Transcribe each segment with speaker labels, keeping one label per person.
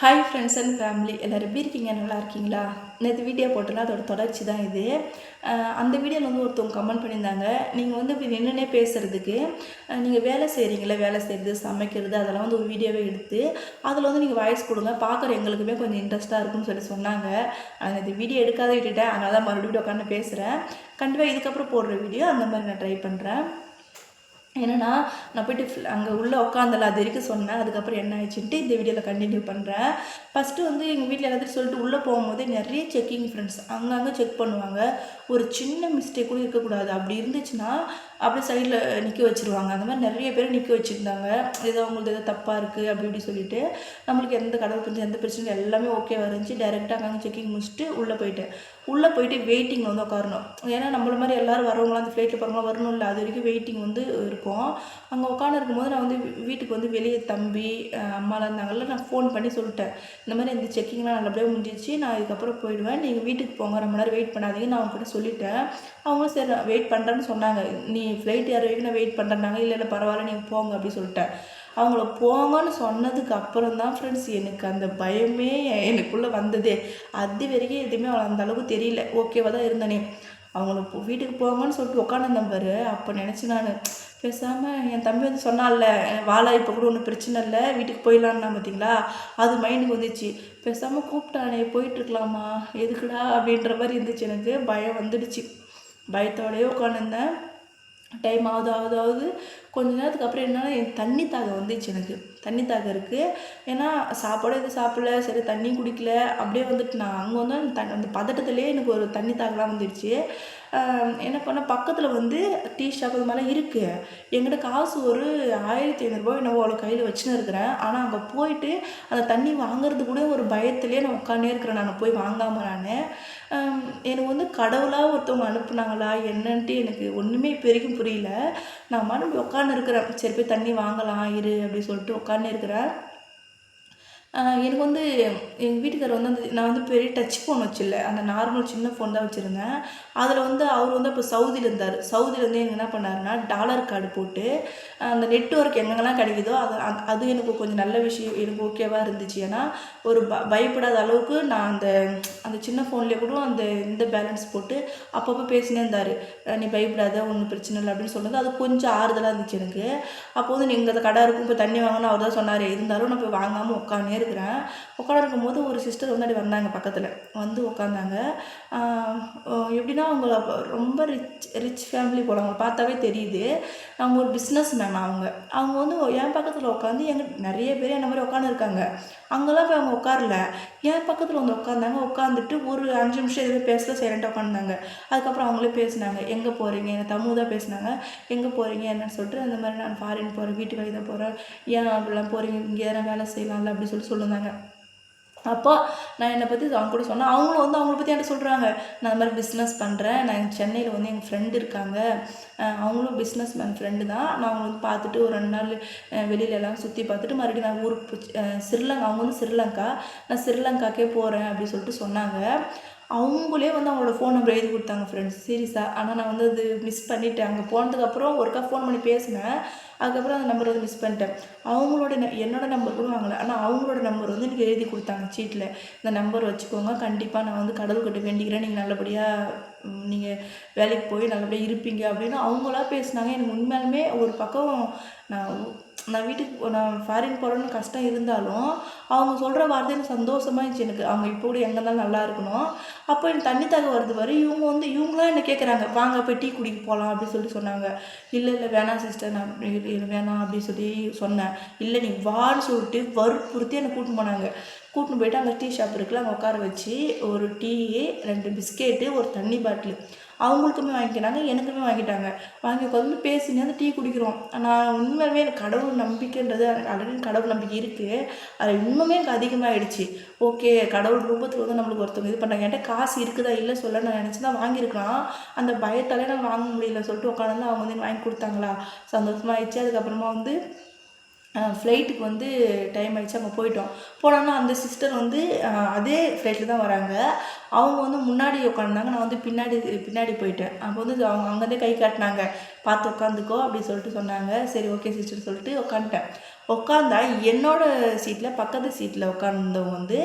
Speaker 1: hi friends and family எல்லோரும் எப்படி இருக்கீங்க நல்லா இருக்கீங்களா நேற்று வீடியோ போட்டல அதோட தொடர்ச்சி தான் இது அந்த வீடியோவில் வந்து ஒருத்தவங்க கமெண்ட் பண்ணியிருந்தாங்க நீங்கள் வந்து இப்படி நின்றுனே பேசுகிறதுக்கு நீங்கள் வேலை செய்கிறீங்களே வேலை செய்கிறது சமைக்கிறது அதெல்லாம் வந்து ஒரு வீடியோவே எடுத்து அதில் வந்து நீங்கள் வாய்ஸ் கொடுங்க பார்க்குற எங்களுக்குமே கொஞ்சம் இன்ட்ரெஸ்ட்டாக இருக்கும்னு சொல்லி சொன்னாங்க நான் இது வீடியோ எடுக்காத விட்டுட்டேன் அதனால தான் மறுபடியும் உட்காந்து பேசுகிறேன் கண்டிப்பாக இதுக்கப்புறம் போடுற வீடியோ அந்த மாதிரி நான் ட்ரை பண்ணுறேன் என்னென்னா நான் போயிட்டு அங்கே உள்ளே உட்காந்துல அது வரைக்கும் சொன்னேன் அதுக்கப்புறம் என்ன ஆயிடுச்சுன்ட்டு இந்த வீடியோவில் கண்டினியூ பண்ணுறேன் ஃபஸ்ட்டு வந்து எங்கள் வீட்டில் எல்லாத்தையும் சொல்லிட்டு உள்ளே போகும்போது நிறைய செக்கிங் ஃப்ரெண்ட்ஸ் அங்கங்கே செக் பண்ணுவாங்க ஒரு சின்ன மிஸ்டேக் கூட இருக்கக்கூடாது அப்படி இருந்துச்சுன்னா அப்படியே சைடில் நிற்க வச்சுருவாங்க அந்த மாதிரி நிறைய பேர் நிற்க வச்சுருந்தாங்க ஏதோ அவங்களுக்கு ஏதோ தப்பாக இருக்குது அப்படி இப்படி சொல்லிட்டு நம்மளுக்கு எந்த கடவுள் பிரச்சனை எந்த பிரச்சனையும் எல்லாமே ஓகே இருந்துச்சு டைரெக்டாக அங்கே செக்கிங் முடிச்சுட்டு உள்ளே போயிட்டேன் உள்ளே போயிட்டு வெயிட்டிங் வந்து உட்காரணும் ஏன்னா நம்மள மாதிரி எல்லோரும் வரவங்களாம் அந்த ஃப்ளைட்டில் போகிறவங்களாம் வரணும் இல்லை அது வரைக்கும் வெயிட்டிங் வந்து இருக்கும் அங்கே உட்காந்து இருக்கும்போது நான் வந்து வீட்டுக்கு வந்து வெளியே தம்பி அம்மாலாம் இருந்தாங்கல்ல நான் ஃபோன் பண்ணி சொல்லிட்டேன் இந்த மாதிரி இந்த செக்கிங்லாம் நல்லபடியாக முடிஞ்சிச்சு நான் இதுக்கப்புறம் போயிடுவேன் நீங்கள் வீட்டுக்கு போங்க ரொம்ப நேரம் வெயிட் பண்ணாதீங்க நான் அவங்க கூட சொல்லிட்டேன் அவங்களும் சரி வெயிட் பண்ணுறேன்னு சொன்னாங்க நீ ஃப்ளைட் ஏற வரைக்கும் நான் வெயிட் பண்ணுறாங்க இல்லை இல்லை பரவாயில்ல நீங்கள் போங்க அப்படின்னு சொல்லிட்டேன் அவங்கள போங்கன்னு சொன்னதுக்கு அப்புறம் தான் ஃப்ரெண்ட்ஸ் எனக்கு அந்த பயமே எனக்குள்ளே வந்ததே அது வரைக்கும் எதுவுமே அவள் அந்த அளவுக்கு தெரியல ஓகேவாக தான் இருந்தேனே அவங்கள வீட்டுக்கு போங்கன்னு சொல்லிட்டு உட்காந்துருந்தேன் பாரு அப்போ நினச்சி நான் பேசாமல் என் தம்பி வந்து சொன்னால வாழை இப்போ கூட ஒன்றும் பிரச்சனை இல்லை வீட்டுக்கு போயிடலான்னா பார்த்தீங்களா அது மைண்டுக்கு வந்துச்சு பேசாமல் கூப்பிட்டானே போயிட்டுருக்கலாமா எதுக்குடா அப்படின்ற மாதிரி இருந்துச்சு எனக்கு பயம் வந்துடுச்சு பயத்தோடயே உட்காந்துருந்தேன் டைம் ஆகுது ஆகுது ஆகுது கொஞ்ச நேரத்துக்கு அப்புறம் என்னென்னா தண்ணி தாகம் வந்துச்சு எனக்கு தண்ணி தாகம் இருக்குது ஏன்னா சாப்பாடு எதுவும் சாப்பிடல சரி தண்ணி குடிக்கல அப்படியே வந்துட்டு நான் அங்கே வந்து த அந்த பதட்டத்துலேயே எனக்கு ஒரு தண்ணி தாகலாம் வந்துடுச்சு என்ன பண்ணால் பக்கத்தில் வந்து டீ ஷாப் அது மாதிரிலாம் இருக்குது என்கிட்ட காசு ஒரு ஆயிரத்தி ஐநூறுரூபா என்னவோ அவ்வளோ கையில் வச்சுன்னு இருக்கிறேன் ஆனால் அங்கே போயிட்டு அந்த தண்ணி வாங்குறது கூட ஒரு பயத்துலேயே நான் உட்காந்தே இருக்கிறேன் நான் போய் வாங்காமல் நான் எனக்கு வந்து கடவுளாக ஒருத்தவங்க அனுப்புனாங்களா என்னன்ட்டு எனக்கு ஒன்றுமே பெருகும் புரியல நான் மறுபடியும் உட்காந்து இருக்கிறேன் சரி போய் தண்ணி வாங்கலாம் இரு அப்படின்னு சொல்லிட்டு உட்காந்து இருக்கிறேன் எனக்கு வந்து எங்கள் வீட்டுக்கார் வந்து அந்த நான் வந்து பெரிய டச் ஃபோன் வச்சில்ல அந்த நார்மல் சின்ன ஃபோன் தான் வச்சுருந்தேன் அதில் வந்து அவர் வந்து அப்போ சவுதியில் இருந்தார் சவுதியிலேருந்து எனக்கு என்ன பண்ணாருன்னா டாலர் கார்டு போட்டு அந்த நெட்ஒர்க் எங்கெங்கெல்லாம் கிடைக்குதோ அது அது எனக்கு கொஞ்சம் நல்ல விஷயம் எனக்கு ஓகேவாக இருந்துச்சு ஏன்னா ஒரு ப பயப்படாத அளவுக்கு நான் அந்த அந்த சின்ன ஃபோன்லேயே கூட அந்த இந்த பேலன்ஸ் போட்டு அப்பப்போ பேசினே இருந்தார் நீ பயப்படாத ஒன்றும் பிரச்சனை இல்லை அப்படின்னு சொன்னது அது கொஞ்சம் ஆறுதலாக இருந்துச்சு எனக்கு அப்போ வந்து நீங்கள் அந்த கடை இருக்கும் இப்போ தண்ணி வாங்கினா அவர் தான் சொன்னார் இருந்தாலும் நான் போய் வாங்காமல் உட்காந்து போயிருக்கிறேன் உட்காந்துருக்கும் போது ஒரு சிஸ்டர் வந்து வந்தாங்க பக்கத்தில் வந்து உட்காந்தாங்க எப்படின்னா அவங்கள ரொம்ப ரிச் ரிச் ஃபேமிலி போல் அவங்க பார்த்தாவே தெரியுது அவங்க ஒரு பிஸ்னஸ் மேன் அவங்க அவங்க வந்து என் பக்கத்தில் உட்காந்து எங்க நிறைய பேர் என்ன மாதிரி உட்காந்துருக்காங்க அங்கெல்லாம் போய் அவங்க உட்காரல என் பக்கத்தில் வந்து உட்காந்தாங்க உட்காந்துட்டு ஒரு அஞ்சு நிமிஷம் எதுவுமே பேசல சைலண்டாக உட்காந்தாங்க அதுக்கப்புறம் அவங்களே பேசினாங்க எங்கே போகிறீங்க என்ன தமிழ் தான் பேசினாங்க எங்கே போகிறீங்க என்னன்னு சொல்லிட்டு அந்த மாதிரி நான் ஃபாரின் போகிறேன் வீட்டு வேலை தான் போகிறேன் ஏன் அப்படிலாம் போகிறீங்க இங்கே வேலை செய்யலாம்ல அப்படின்னு சொல்லி சொல்லியிருந்தாங்க அப்போ நான் என்னை பற்றி அவங்க கூட சொன்னேன் அவங்களும் வந்து அவங்கள பற்றி என்ன சொல்கிறாங்க நான் அந்த மாதிரி பிஸ்னஸ் பண்ணுறேன் நான் சென்னையில் வந்து எங்கள் ஃப்ரெண்டு இருக்காங்க அவங்களும் பிஸ்னஸ் மேன் ஃப்ரெண்டு தான் நான் அவங்களை வந்து பார்த்துட்டு ஒரு ரெண்டு நாள் வெளியில எல்லாம் சுற்றி பார்த்துட்டு மறுபடியும் நான் ஊருக்கு ஸ்ரீலங்கா அவங்க வந்து ஸ்ரீலங்கா நான் ஸ்ரீலங்காக்கே போகிறேன் அப்படின்னு சொல்லிட்டு சொன்னாங்க அவங்களே வந்து அவங்களோட ஃபோன் நம்பர் எழுதி கொடுத்தாங்க ஃப்ரெண்ட்ஸ் சீரியஸாக ஆனால் நான் வந்து அது மிஸ் பண்ணிவிட்டேன் அங்கே போனதுக்கப்புறம் ஒருக்கா ஃபோன் பண்ணி பேசினேன் அதுக்கப்புறம் அந்த நம்பர் வந்து மிஸ் பண்ணிட்டேன் அவங்களோட என்னோடய நம்பர் கூட வாங்கல ஆனால் அவங்களோட நம்பர் வந்து எனக்கு எழுதி கொடுத்தாங்க சீட்டில் இந்த நம்பர் வச்சுக்கோங்க கண்டிப்பாக நான் வந்து கடவுள்கிட்ட வேண்டிக்கிறேன் நீங்கள் நல்லபடியாக நீங்கள் வேலைக்கு போய் நல்லபடியாக இருப்பீங்க அப்படின்னு அவங்களா பேசினாங்க எனக்கு உண்மையிலுமே ஒரு பக்கம் நான் நான் வீட்டுக்கு நான் ஃபாரின் போகிறேன்னு கஷ்டம் இருந்தாலும் அவங்க சொல்கிற வார்த்தை எனக்கு சந்தோஷமாக இருந்துச்சு எனக்கு அவங்க இப்போ கூட எங்கே இருந்தாலும் நல்லா இருக்கணும் அப்போ எனக்கு தண்ணி தகவல் வருது வரை இவங்க வந்து இவங்களாம் என்ன கேட்குறாங்க வாங்க போய் டீ குடிக்க போகலாம் அப்படின்னு சொல்லி சொன்னாங்க இல்லை இல்லை வேணாம் சிஸ்டர் நான் வேணாம் அப்படின்னு சொல்லி சொன்னேன் இல்லை நீ வான்னு சொல்லிட்டு வற்புறுத்தி என்னை கூட்டின்னு போனாங்க கூட்டின்னு போயிட்டு அங்கே டீ ஷாப் இருக்குல்ல அங்கே உட்கார வச்சு ஒரு டீ ரெண்டு பிஸ்கெட்டு ஒரு தண்ணி பாட்டில் அவங்களுக்குமே வாங்கிக்கினாங்க எனக்குமே வாங்கிட்டாங்க வாங்கி உட்காந்து பேசினே அந்த டீ குடிக்கிறோம் நான் உண்மையுமே எனக்கு கடவுள் நம்பிக்கைன்றது எனக்கு ஆல்ரெடி கடவுள் நம்பிக்கை இருக்குது அது இன்னுமே எனக்கு அதிகமாகிடுச்சு ஓகே கடவுள் ரூபத்தில் வந்து நம்மளுக்கு ஒருத்தவங்க இது பண்ணாங்க என்கிட்ட காசு இருக்குதா இல்லை சொல்ல நான் நினச்சி தான் வாங்கியிருக்கலாம் அந்த பயத்தாலே நான் வாங்க முடியல சொல்லிட்டு உட்காந்து அவங்க வந்து வாங்கி கொடுத்தாங்களா ஆயிடுச்சு அதுக்கப்புறமா வந்து ஃப்ளைட்டுக்கு வந்து டைம் ஆகிடுச்சு அங்கே போயிட்டோம் போனோன்னா அந்த சிஸ்டர் வந்து அதே ஃப்ளைட்டில் தான் வராங்க அவங்க வந்து முன்னாடி உட்காந்துருந்தாங்க நான் வந்து பின்னாடி பின்னாடி போயிட்டேன் அப்போ வந்து அவங்க அங்கேருந்தே கை காட்டினாங்க பார்த்து உட்காந்துக்கோ அப்படி சொல்லிட்டு சொன்னாங்க சரி ஓகே சிஸ்டர் சொல்லிட்டு உட்காந்துட்டேன் உட்காந்தா என்னோடய சீட்டில் பக்கத்து சீட்டில் உட்காந்தவங்க வந்து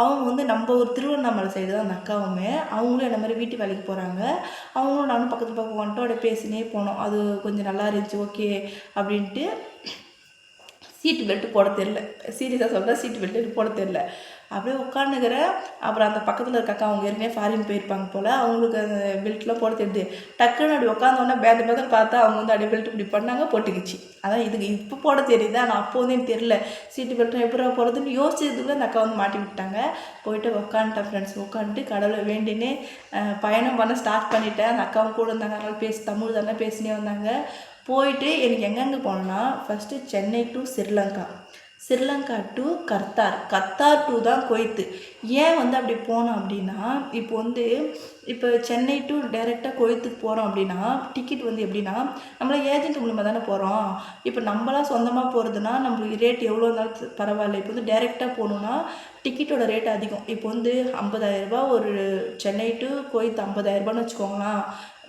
Speaker 1: அவங்க வந்து நம்ம ஒரு திருவண்ணாமலை சைடு தான் அந்த அக்காவுமே அவங்களும் என்ன மாதிரி வீட்டு வேலைக்கு போகிறாங்க அவங்களும் நானும் பக்கத்து பக்கம் வந்துட்டு அப்படியே பேசினே போனோம் அது கொஞ்சம் நல்லா இருந்துச்சு ஓகே அப்படின்ட்டு சீட்டு பெல்ட்டு போட தெரில சீரியஸாக சொல்கிறேன் சீட்டு பெல்ட்டு போட தெரில அப்படியே உட்காந்துக்கிற அப்புறம் அந்த பக்கத்தில் இருக்க அவங்க ஏற்கனவே ஃபாரின் போயிருப்பாங்க போல் அவங்களுக்கு அந்த பெல்ட்லாம் போட தெரியுது டக்குன்னு அப்படி உட்காந்தோடனே பேத பேதம் பார்த்தா அவங்க வந்து அப்படியே பெல்ட் இப்படி பண்ணாங்க போட்டுக்கிச்சு அதான் இதுக்கு இப்போ போட தெரியுது ஆனால் அப்போ வந்து எனக்கு தெரில சீட்டு பெல்ட்டும் எப்படி போகிறதுன்னு யோசிச்சதுக்கு அந்த அக்கா வந்து மாட்டி விட்டாங்க போயிட்டு உட்காந்துட்டேன் ஃப்ரெண்ட்ஸ் உட்காந்துட்டு கடவுளை வேண்டினே பயணம் பண்ண ஸ்டார்ட் பண்ணிட்டேன் அந்த அக்காவும் கூட இருந்தாங்க அதனால் பேசி தமிழ் தானே பேசினே வந்தாங்க போயிட்டு எனக்கு எங்கெங்கே போனோன்னா first Chennai to Sri Lanka Sri Lanka to Qatar Qatar to தான் கொய்த்து ஏன் வந்து அப்படி போனோம் அப்படின்னா இப்போ வந்து இப்போ சென்னை டு டைரெக்டாக கோயத்துக்கு போகிறோம் அப்படின்னா டிக்கெட் வந்து எப்படின்னா நம்மள ஏஜென்ட் மூலமாக தானே போகிறோம் இப்போ நம்மளாம் சொந்தமாக போகிறதுனா நம்மளுக்கு ரேட் எவ்வளோ இருந்தாலும் பரவாயில்ல இப்போ வந்து டைரெக்டாக போகணுன்னா டிக்கெட்டோட ரேட் அதிகம் இப்போ வந்து ஐம்பதாயிரரூபா ஒரு சென்னை டு கோயத்து ஐம்பதாயிரரூபான்னு வச்சுக்கோங்களேன்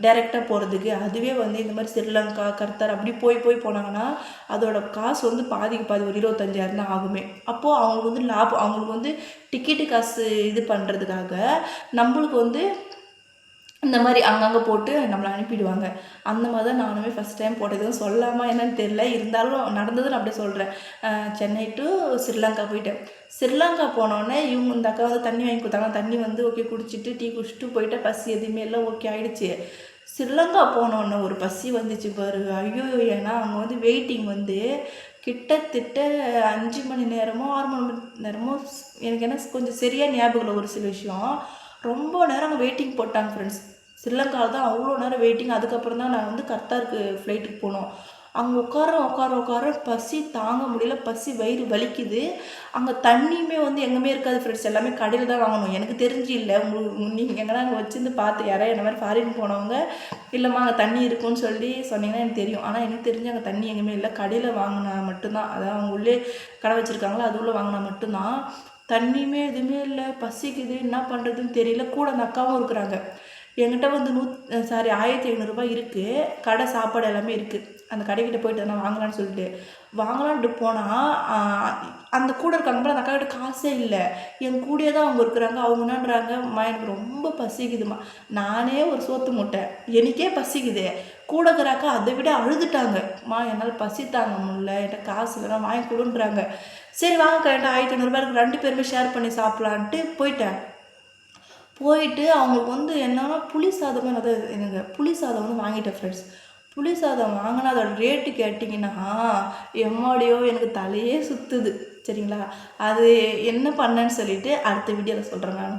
Speaker 1: டைரெக்டாக போகிறதுக்கு அதுவே வந்து இந்த மாதிரி ஸ்ரீலங்கா கர்த்தர் அப்படி போய் போய் போனாங்கன்னா அதோட காசு வந்து பாதிக்கு பாதி ஒரு இருபத்தஞ்சாயிரம் தான் ஆகுமே அப்போது அவங்களுக்கு வந்து லாபம் அவங்களுக்கு வந்து டிக்கெட்டு காசு காசு இது பண்ணுறதுக்காக நம்மளுக்கு வந்து இந்த மாதிரி அங்கங்கே போட்டு நம்மளை அனுப்பிடுவாங்க அந்த மாதிரி தான் நானுமே ஃபஸ்ட் டைம் போட்டது சொல்லாமல் என்னன்னு தெரில இருந்தாலும் நடந்ததுன்னு நான் அப்படியே சொல்கிறேன் சென்னை டு ஸ்ரீலங்கா போயிட்டேன் ஸ்ரீலங்கா போனோடனே இவங்க இந்த அக்கா வந்து தண்ணி வாங்கி கொடுத்தாங்க தண்ணி வந்து ஓகே குடிச்சிட்டு டீ குடிச்சிட்டு போயிட்டு பசி எதுவுமே எல்லாம் ஓகே ஆகிடுச்சு ஸ்ரீலங்கா போனோடனே ஒரு பசி வந்துச்சு பாரு ஐயோ ஏன்னா அவங்க வந்து வெயிட்டிங் வந்து கிட்டத்தட்ட அஞ்சு மணி நேரமோ ஆறு மணி நேரமோ எனக்கு என்ன கொஞ்சம் சரியாக ஞாபகம் இல்லை ஒரு சில விஷயம் ரொம்ப நேரம் அங்கே வெயிட்டிங் போட்டாங்க ஃப்ரெண்ட்ஸ் ஸ்ரீலங்காவில் தான் அவ்வளோ நேரம் வெயிட்டிங் அதுக்கப்புறம் தான் நான் வந்து கர்த்தாருக்கு ஃப்ளைட்டுக்கு போனோம் அங்கே உட்கார உட்கார உட்கார பசி தாங்க முடியல பசி வயிறு வலிக்குது அங்கே தண்ணியுமே வந்து எங்கேயுமே இருக்காது ஃப்ரெண்ட்ஸ் எல்லாமே கடையில் தான் வாங்கணும் எனக்கு தெரிஞ்சு இல்லை நீங்கள் எங்கன்னா அங்கே வச்சுருந்து பார்த்து யாராவது என்ன மாதிரி ஃபாரின் போனவங்க இல்லைம்மா அங்கே தண்ணி இருக்கும்னு சொல்லி சொன்னீங்கன்னா எனக்கு தெரியும் ஆனால் எனக்கு தெரிஞ்சு அங்கே தண்ணி எங்கேயுமே இல்லை கடையில் வாங்கினா மட்டும்தான் அதான் அவங்க உள்ளே கடை வச்சுருக்காங்களோ அது உள்ளே வாங்கினா மட்டும்தான் தண்ணியுமே எதுவுமே இல்லை பசிக்குது என்ன பண்ணுறதுன்னு தெரியல கூட அந்த அக்காவும் இருக்கிறாங்க என்கிட்ட வந்து நூத் சாரி ஆயிரத்தி ஐநூறுரூபா இருக்குது கடை சாப்பாடு எல்லாமே இருக்குது அந்த கடைக்கிட்ட போயிட்டு நான் வாங்கலான்னு சொல்லிட்டு வாங்கலான்ட்டு போனால் அந்த கூட இருக்காங்க அந்த அக்காக்கிட்ட காசே இல்லை என் கூடயே தான் அவங்க இருக்கிறாங்க அவங்க என்னன்றாங்க அம்மா எனக்கு ரொம்ப பசிக்குதுமா நானே ஒரு சோத்து முட்டை எனக்கே பசிக்குது கூட இருக்கிறாக்க அதை விட அழுதுட்டாங்க அம்மா என்னால் பசித்தாங்க தாங்க முடியல என்கிட்ட காசு இல்லைனா வாங்கி கொடுன்றாங்க சரி வாங்க கரெக்டாக ஆயிரத்தி ஐநூறுரூபா ரெண்டு பேருமே ஷேர் பண்ணி சாப்பிட்லான்ட்டு போயிட்டேன் போயிட்டு அவங்களுக்கு வந்து என்னென்னா புளி சாதமே அதாவது எனக்கு புளி சாதம் வந்து வாங்கிட்டேன் ஃப்ரெண்ட்ஸ் புளி சாதம் வாங்கினா அதோட ரேட்டு கேட்டிங்கன்னா எம்மாடியோ எனக்கு தலையே சுற்றுது சரிங்களா அது என்ன பண்ணேன்னு சொல்லிவிட்டு அடுத்த வீடியோவில் சொல்கிறேன் நான்